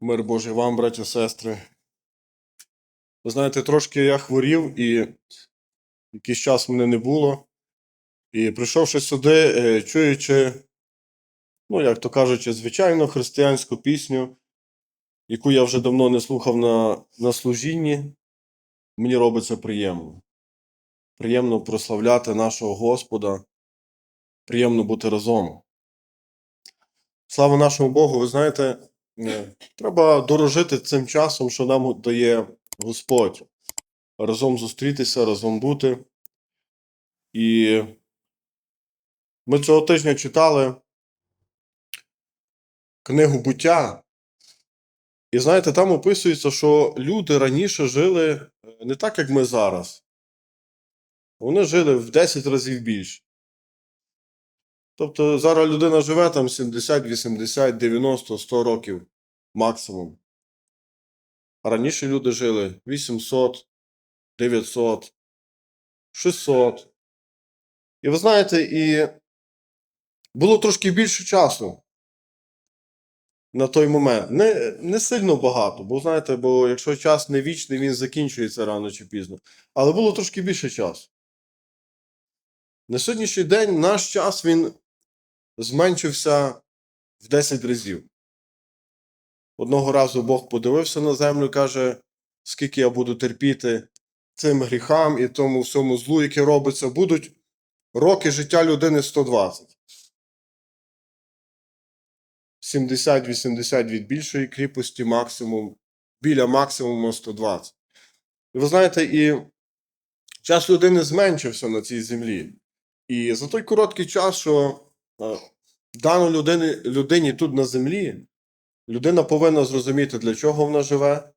Мир Божий вам, браті сестри. Ви знаєте, трошки я хворів і якийсь час мене не було. І прийшовши сюди, е, чуючи, ну, як то кажучи, звичайну християнську пісню, яку я вже давно не слухав на, на служінні, мені робиться приємно. Приємно прославляти нашого Господа, приємно бути разом. Слава нашому Богу, ви знаєте, треба дорожити цим часом, що нам дає Господь. Разом зустрітися, разом бути. І ми цього тижня читали книгу буття. І знаєте, там описується, що люди раніше жили е, не так, як ми зараз. Вони жили в 10 разів більше. Тобто зараз людина живе там 70, 80, 90, 100 років максимум. А раніше люди жили 800, 900, 600. І ви знаєте, і було трошки більше часу на той момент. Не, не сильно багато, бо знаєте, бо якщо час не вічний, він закінчується рано чи пізно. Але було трошки більше часу. На сьогоднішній день наш час він зменшився в 10 разів. Одного разу Бог подивився на землю і каже, скільки я буду терпіти цим гріхам і тому всьому злу, яке робиться, будуть роки життя людини 120. 70-80 від більшої кріпості, максимум, біля максимуму 120. І ви знаєте, і час людини зменшився на цій землі. І за той короткий час, що дано людині, людині тут на землі, людина повинна зрозуміти, для чого вона живе.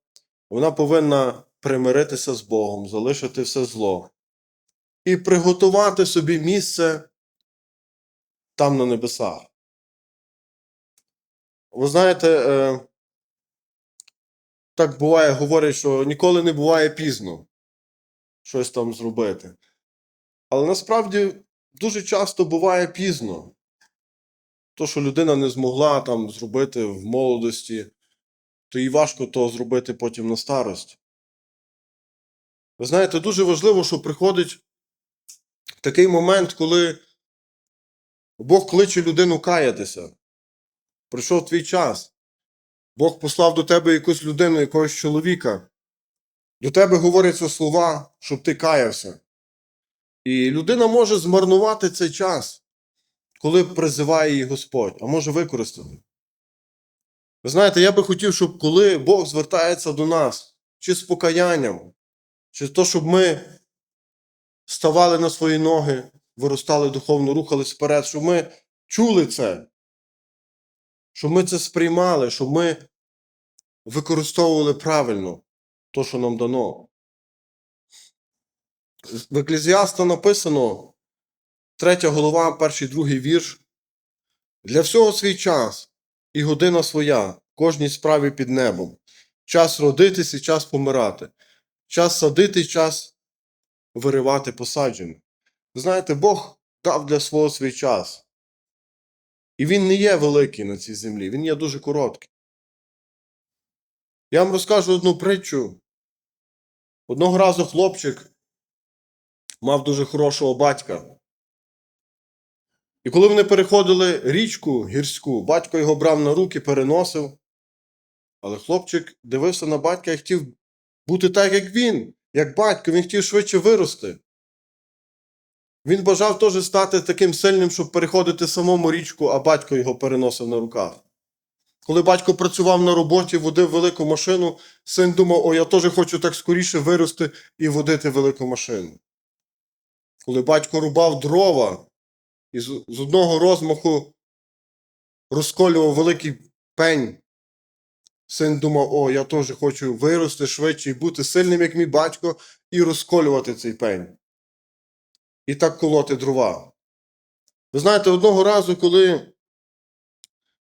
Вона повинна примиритися з Богом, залишити все зло і приготувати собі місце там на небесах. Ви знаєте, е, так буває, говорять, що ніколи не буває пізно щось там зробити. Але насправді дуже часто буває пізно. То, що людина не змогла там зробити в молодості, то їй важко то зробити потім на старості. Ви знаєте, дуже важливо, що приходить такий момент, коли Бог кличе людину каятися. Прийшов твій час. Бог послав до тебе якусь людину, якогось чоловіка. До тебе говоряться слова, щоб ти каявся. І людина може змарнувати цей час, коли призиває її Господь, а може використати. Ви знаєте, я би хотів, щоб коли Бог звертається до нас, чи з покаянням, чи то, щоб ми ставали на свої ноги, виростали духовно, рухались вперед, щоб ми чули це, щоб ми це сприймали, щоб ми використовували правильно то, що нам дано. В Еклезіаста написано, третя голова, перший другий вірш. Для всього свій час і година своя, кожній справі під небом. Час родитись і час помирати, час садити, час виривати посаджене. Знаєте, Бог дав для свого свій час. І він не є великий на цій землі, він є дуже короткий. Я вам розкажу одну притчу. Одного разу хлопчик мав дуже хорошого батька. І коли вони переходили річку гірську, батько його брав на руки, переносив. Але хлопчик дивився на батька і хотів бути так, як він, як батько, він хотів швидше вирости. Він бажав теж стати таким сильним, щоб переходити самому річку, а батько його переносив на руках. Коли батько працював на роботі, водив велику машину, син думав, о, я теж хочу так скоріше вирости і водити велику машину. Коли батько рубав дрова і з з одного розмаху розколював великий пень, син думав, о, я теж хочу вирости швидше і бути сильним, як мій батько, і розколювати цей пень. І так колоти дрова. Ви знаєте, одного разу, коли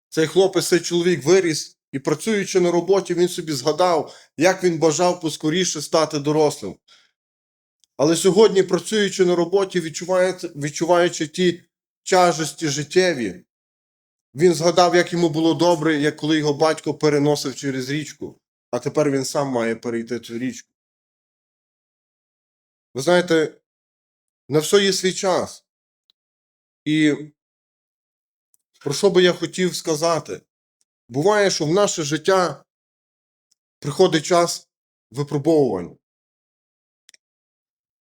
цей хлопець, цей чоловік виріс і працюючи на роботі, він собі згадав, як він бажав поскоріше стати дорослим. Але сьогодні, працюючи на роботі, відчуваючи, ті тяжесті життєві, Він згадав, як йому було добре, як коли його батько переносив через річку, а тепер він сам має перейти цю річку. Ви знаєте, на все є свій час. І про що би я хотів сказати? Буває, що в наше життя приходить час випробовувань.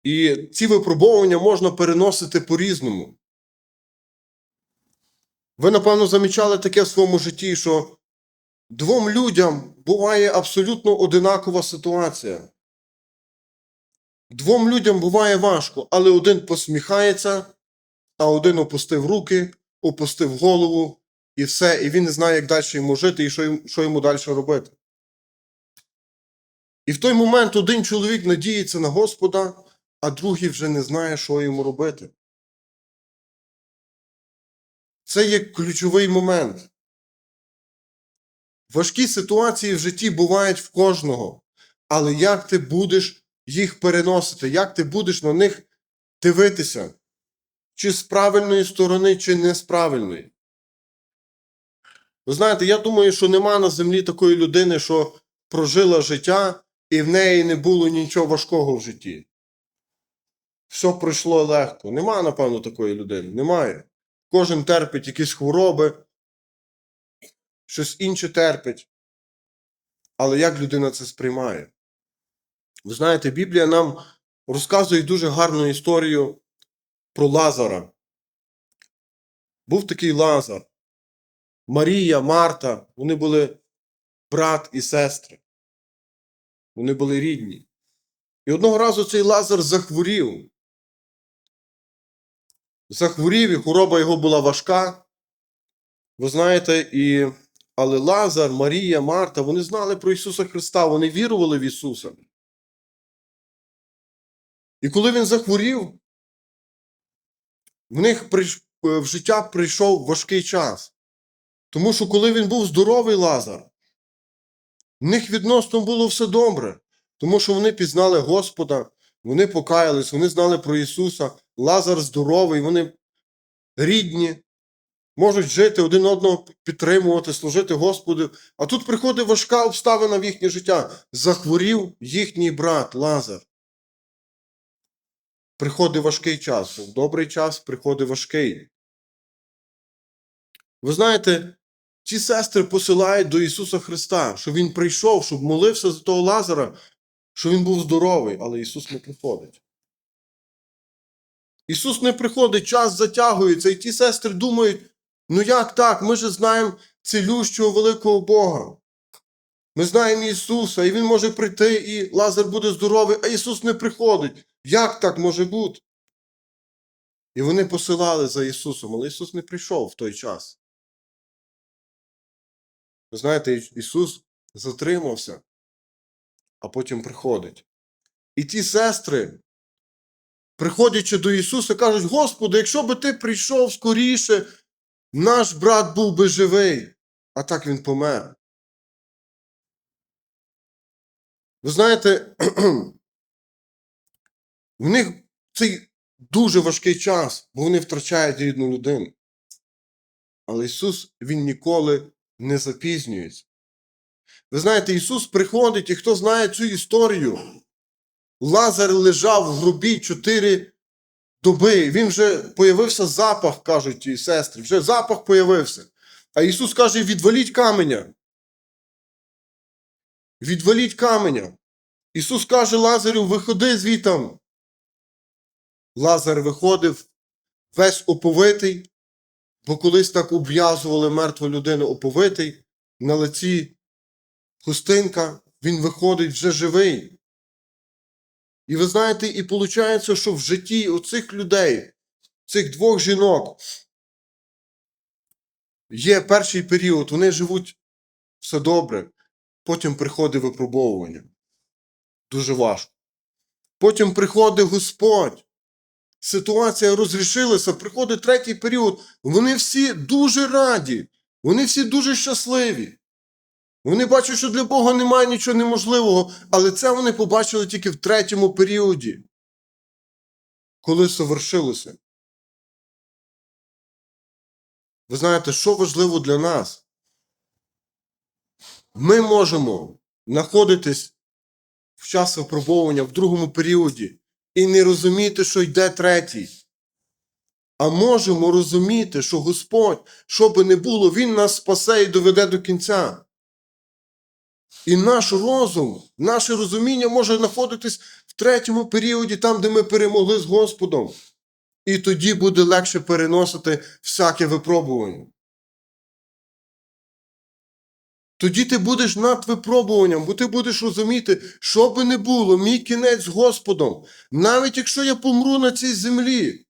І ці випробовування можна переносити по-різному. Ви, напевно, замічали таке в своєму житті, що двом людям буває абсолютно одинакова ситуація. Двом людям буває важко, але один посміхається, а один опустив руки, опустив голову і все, і він не знає, як далі йому жити і що йому, далі робити. І в той момент один чоловік надіється на Господа, а другий вже не знає, що йому робити. Це є ключовий момент. Важкі ситуації в житті бувають в кожного, але як ти будеш їх переносити, як ти будеш на них дивитися, чи з правильної сторони, чи не з правильної. Ви знаєте, я думаю, що нема на землі такої людини, що прожила життя, і в неї не було нічого важкого в житті. Все пройшло легко. Нема, напевно, такої людини. Немає. Кожен терпить якісь хвороби, щось інше терпить. Але як людина це сприймає? Ви знаєте, Біблія нам розказує дуже гарну історію про Лазара. Був такий Лазар. Марія, Марта, вони були брат і сестри. Вони були рідні. І одного разу цей Лазар захворів. Захворів, і хвороба його була важка. Ви знаєте, і... але Лазар, Марія, Марта, вони знали про Ісуса Христа, вони вірували в Ісуса. І коли він захворів, в них е, в життя прийшов важкий час. Тому що коли він був здоровий Лазар, в них відносно було все добре, тому що вони пізнали Господа, вони покаялись, вони знали про Ісуса. Лазар здоровий, вони рідні, можуть жити один одного підтримувати, служити Господу. А тут приходить важка обставина в їхнє життя. Захворів їхній брат Лазар. Приходить важкий час. Добрий час приходить важкий. Ви знаєте, ці сестри посилають до Ісуса Христа, що Він прийшов, щоб молився за того Лазара, що він був здоровий, але Ісус не приходить. Ісус не приходить, час затягується, і ті сестри думають: ну як так? Ми ж знаємо цілющого великого Бога. Ми знаємо Ісуса, і Він може прийти, і Лазар буде здоровий, а Ісус не приходить. Як так може бути? І вони посилали за Ісусом, але Ісус не прийшов в той час. Ви знаєте, Ісус затримався, а потім приходить. І ті сестри, приходячи до Ісуса, кажуть: Господи, якщо би ти прийшов скоріше, наш брат був би живий, а так він помер. Ви знаєте, в них цей дуже важкий час, бо вони втрачають рідну людину. Але Ісус, Він ніколи не запізнюється. Ви знаєте, Ісус приходить, і хто знає цю історію, Лазар лежав в грубі чотири доби. Він вже появився запах, кажуть ті сестри, вже запах появився. А Ісус каже: відваліть каменя. Відваліть каменя. Ісус каже Лазарю, виходи звітам. Лазар виходив весь оповитий, бо колись так обв'язували мертву людину оповитий, на лиці хустинка, він виходить вже живий. І ви знаєте, і виходить, що в житті оцих людей, цих двох жінок, є перший період, вони живуть все добре, потім приходить випробовування. Дуже важко. Потім приходить Господь. Ситуація розрішилася, приходить третій період. Вони всі дуже раді, вони всі дуже щасливі. Вони бачать, що для Бога немає нічого неможливого, але це вони побачили тільки в третьому періоді, коли совершилося. Ви знаєте, що важливо для нас? Ми можемо знаходитись в час випробовування в другому періоді і не розуміти, що йде третій. А можемо розуміти, що Господь, що би не було, Він нас спасе і доведе до кінця. І наш розум, наше розуміння може знаходитись в третьому періоді, там, де ми перемогли з Господом. І тоді буде легше переносити всяке випробування. Тоді ти будеш над випробуванням, бо ти будеш розуміти, що би не було, мій кінець з Господом. Навіть якщо я помру на цій землі,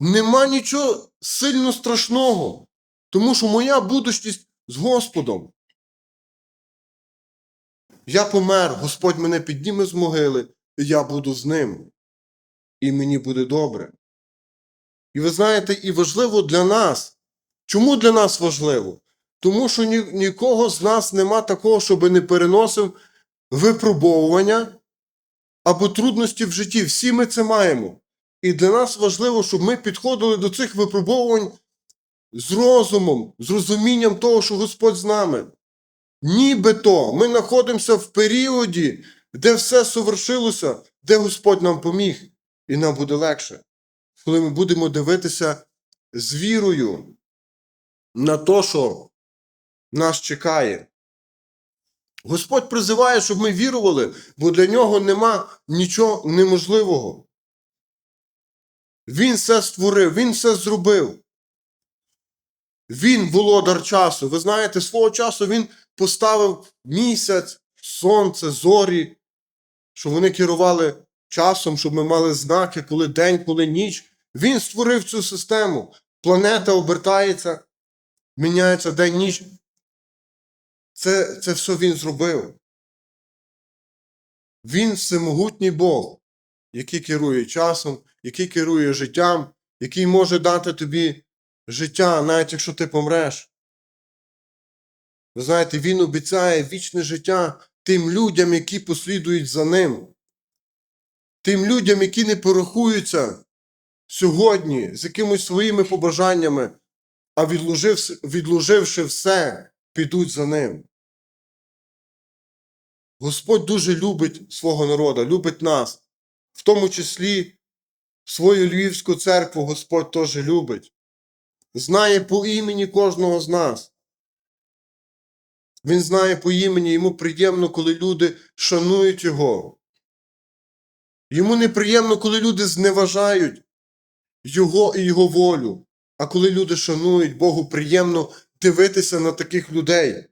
нема нічого сильно страшного, тому що моя будущність з Господом. Я помер, Господь мене підніме з могили, і я буду з ним. І мені буде добре. І ви знаєте, і важливо для нас. Чому для нас важливо? Тому що ні, нікого з нас нема такого, щоб не переносив випробовування або трудності в житті. Всі ми це маємо. І для нас важливо, щоб ми підходили до цих випробовувань з розумом, з розумінням того, що Господь з нами. Нібито ми знаходимося в періоді, де все совершилося, де Господь нам поміг, і нам буде легше, коли ми будемо дивитися з вірою на те, що нас чекає. Господь призиває, щоб ми вірували, бо для нього нема нічого неможливого. Він все створив, він все зробив. Він володар часу. Ви знаєте, свого часу він поставив місяць, сонце, зорі, щоб вони керували часом, щоб ми мали знаки, коли день, коли ніч. Він створив цю систему. Планета обертається, міняється день ніч. Це, це все він зробив. Він всемогутній Бог, який керує часом, який керує життям, який може дати тобі життя, навіть якщо ти помреш. Ви знаєте, він обіцяє вічне життя тим людям, які послідують за ним. Тим людям, які не порахуються сьогодні з якимись своїми побажаннями, а відложив, відложивши все, підуть за ним. Господь дуже любить свого народу, любить нас, в тому числі свою Львівську церкву Господь теж любить, знає по імені кожного з нас. Він знає по імені, йому приємно, коли люди шанують його. Йому неприємно, коли люди зневажають його і його волю. А коли люди шанують, Богу приємно дивитися на таких людей.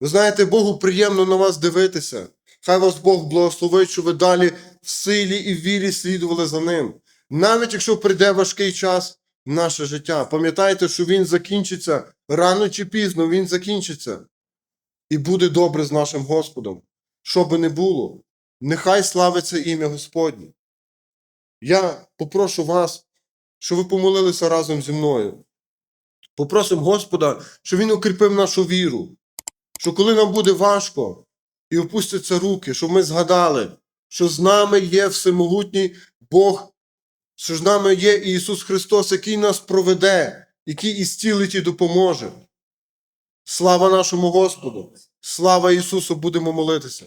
Ви знаєте, Богу приємно на вас дивитися. Хай вас Бог благословить, що ви далі в силі і вірі слідували за ним. Навіть якщо прийде важкий час наше життя, пам'ятайте, що він закінчиться рано чи пізно, він закінчиться. І буде добре з нашим Господом. Що би не було, нехай славиться ім'я Господнє. Я попрошу вас, щоб ви помолилися разом зі мною. Попросимо Господа, щоб Він укріпив нашу віру, що коли нам буде важко і опустяться руки, щоб ми згадали, що з нами є всемогутній Бог, що з нами є Ісус Христос, який нас проведе, який і зцілить і допоможе. Слава нашому Господу! Слава Ісусу! Будемо молитися!